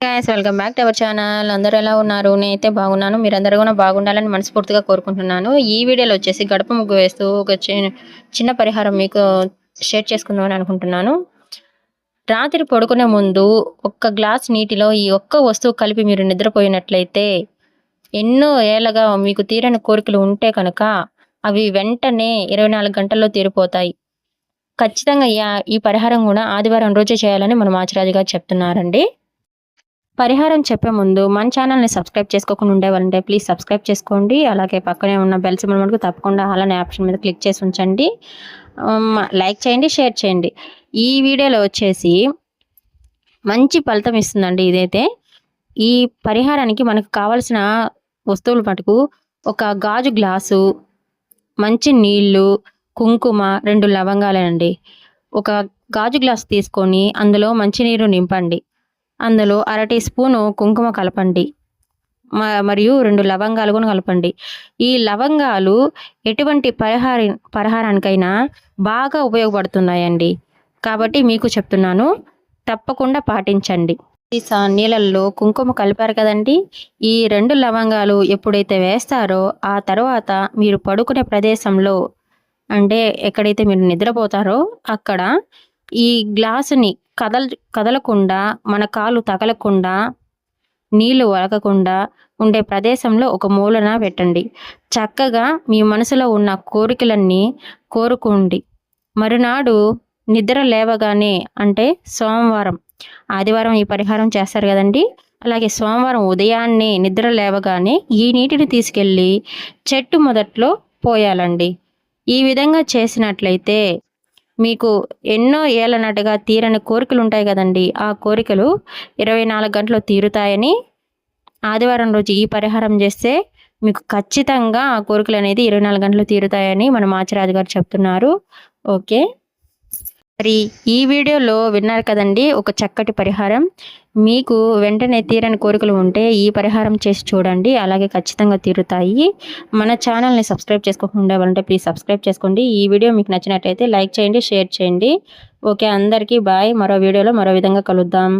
Guys welcome back to our channel అందరూ ఎలా ఉన్నారు? నేనైతే బాగున్నాను. మీరందరూ కూడా బాగుండాలని మనస్ఫూర్తిగా కోరుకుంటున్నాను. ఈ వీడియోలో వచ్చేసి గడప ముగ్గు వేస్తూ ఒక చిన్న పరిహారం మీకు షేర్ చేసుకుందామని అనుకుంటున్నాను. రాత్రి పడుకునే ముందు ఒక్క గ్లాస్ నీటిలో ఈ ఒక్క వస్తువు కలిపి మీరు నిద్రపోయినట్లయితే ఎన్నో ఏళ్ళగా మీకు తీరని కోరికలు ఉంటే కనుక అవి వెంటనే ఇరవై నాలుగు గంటల్లో తీరిపోతాయి. ఖచ్చితంగా ఈ పరిహారం కూడా ఆదివారం రోజే చేయాలని మనం మాచిరాజు గారు చెప్తున్నారండి. పరిహారం చెప్పే ముందు మన ఛానల్ని సబ్స్క్రైబ్ చేసుకోకుండా ఉండేవాళ్ళంటే ప్లీజ్ సబ్స్క్రైబ్ చేసుకోండి. అలాగే పక్కనే ఉన్న బెల్ సింబల్ మనకు తప్పకుండా అలానే ఆప్షన్ మీద క్లిక్ చేసి ఉంచండి. లైక్ చేయండి షేర్ చేయండి. ఈ వీడియోలో వచ్చేసి మంచి ఫలితం ఇస్తుందండి ఇదైతే. ఈ పరిహారానికి మనకు కావలసిన వస్తువులు మటుకు ఒక గాజు గ్లాసు మంచి నీళ్ళు కుంకుమ రెండు లవంగాలేనండి ఒక గాజు గ్లాస్ తీసుకొని అందులో మంచినీరు నింపండి. అందులో అర టీ స్పూను కుంకుమ కలపండి. మరియు రెండు లవంగాలు కూడా కలపండి. ఈ లవంగాలు ఎటువంటి పరిహార పరిహారానికైనా బాగా ఉపయోగపడుతున్నాయండి. కాబట్టి మీకు చెప్తున్నాను తప్పకుండా పాటించండి. నీళ్ళల్లో కుంకుమ కలిపారు కదండి. ఈ రెండు లవంగాలు ఎప్పుడైతే వేస్తారో ఆ తర్వాత మీరు పడుకునే ప్రదేశంలో అంటే ఎక్కడైతే మీరు నిద్రపోతారో అక్కడ ఈ గ్లాసుని కదల కదలకుండా మన కాలు తగలకుండా నీళ్ళు వలకకుండా ఉండే ప్రదేశంలో ఒక మూలన పెట్టండి. చక్కగా మీ మనసులో ఉన్న కోరికలన్నీ కోరుకోండి. మరునాడు నిద్ర లేవగానే అంటే సోమవారం. ఆదివారం ఈ పరిహారం చేస్తారు కదండి. అలాగే సోమవారం ఉదయాన్నే నిద్ర లేవగానే ఈ నీటిని తీసుకెళ్ళి చెట్టు మొదట్లో పోయాలండి. ఈ విధంగా చేసినట్లయితే మీకు ఎన్నో ఏళ్ళనట్టుగా తీరని కోరికలు ఉంటాయి కదండి. ఆ కోరికలు ఇరవై నాలుగు గంటలు తీరుతాయని ఆదివారం రోజు ఈ పరిహారం చేస్తే మీకు ఖచ్చితంగా ఆ కోరికలు అనేది ఇరవై నాలుగు గంటలు తీరుతాయని మన మాచిరాజు గారు చెప్తున్నారు. ఓకే? మరి ఈ వీడియోలో విన్నారు కదండి ఒక చక్కటి పరిహారం. మీకు వెంటనే తీరని కోరికలు ఉంటే ఈ పరిహారం చేసి చూడండి అలాగే ఖచ్చితంగా తీరుతాయి. మన ఛానల్ని సబ్స్క్రైబ్ చేసుకోకుండా ఉండేవాళ్ళంటే ప్లీజ్ సబ్స్క్రైబ్ చేసుకోండి. ఈ వీడియో మీకు నచ్చినట్టయితే లైక్ చేయండి షేర్ చేయండి. ఓకే అందరికీ బాయ్. మరో వీడియోలో మరో విధంగా కలుద్దాం.